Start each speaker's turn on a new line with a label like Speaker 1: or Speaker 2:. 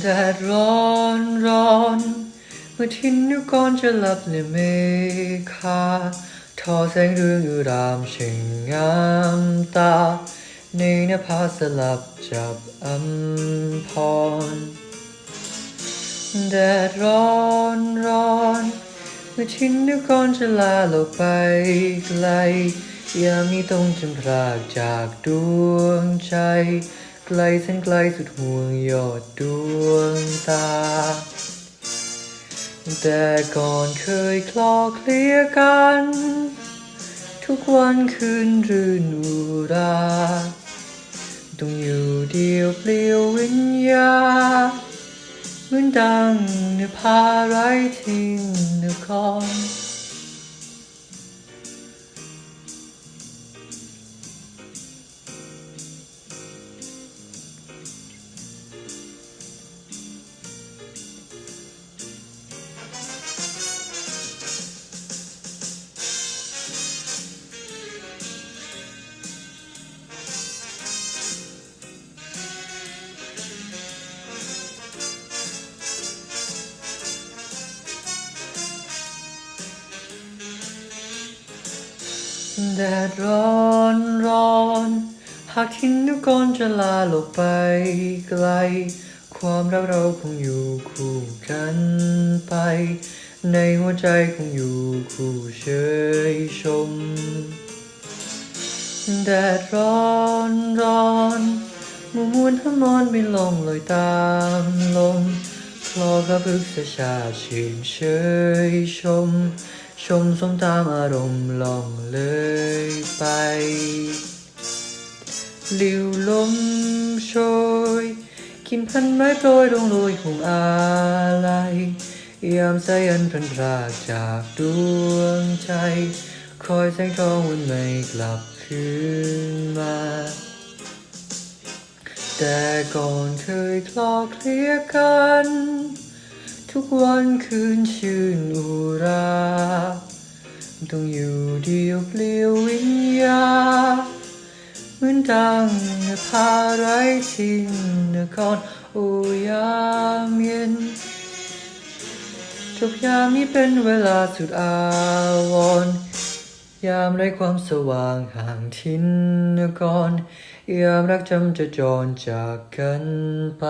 Speaker 1: แดดร้อนร้อนเมื่อทิ้นนุกรจะหลับในเมฆาทอแสงเรืองอุรามเช่งงามตา ในนภาสลับจับอัมพรแดดร้อนร้อนเมื่อทิ้นนุกรจะลาโลกไปไกลยามีต้องจำพรากจากดวงใจ กลแสนไกลสุดห่วงยอดดวงตา แต่ก่อนเคยคลอเคลียกัน ทุกวันคืนรื่นอุราต้องอยู่เดียวเปลี่ยววิญญาเหมือนดังในพาไรทิ้งนคร แดดร้อนร้อนหากทินนุกรจะลาโลกไปไกล ความรักเราคงอยู่คู่กันไป ในหัวใจคงอยู่คู่เชยชม แดดร้อนร้อนหมู่มวลทมอนไม่ลงลอยตามลมคลอกระพึกษชาชื่นเชยชม ชมสมตามอารมณ์ล่องเลยไปลิวลมโชยกินพันไม้โปรยลงโรยคงอะไรยามสายันพันพรากจากดวงใจ คอยแสงทองวันไม่กลับคืนมา แต่ก่อนเคยคลอเคลียร์กัน ทุกวันคืนชื่นอุ ต้องอยู่เดียวเปลี่ยววิญญาเหมือนดังนภาไรทิ้งนครโอยามเย็นทุกยามนี้เป็นเวลาสุดอาวรยามไร้ความสว่างห่างทิ้นนครยามรักจำจะจรจากกันไป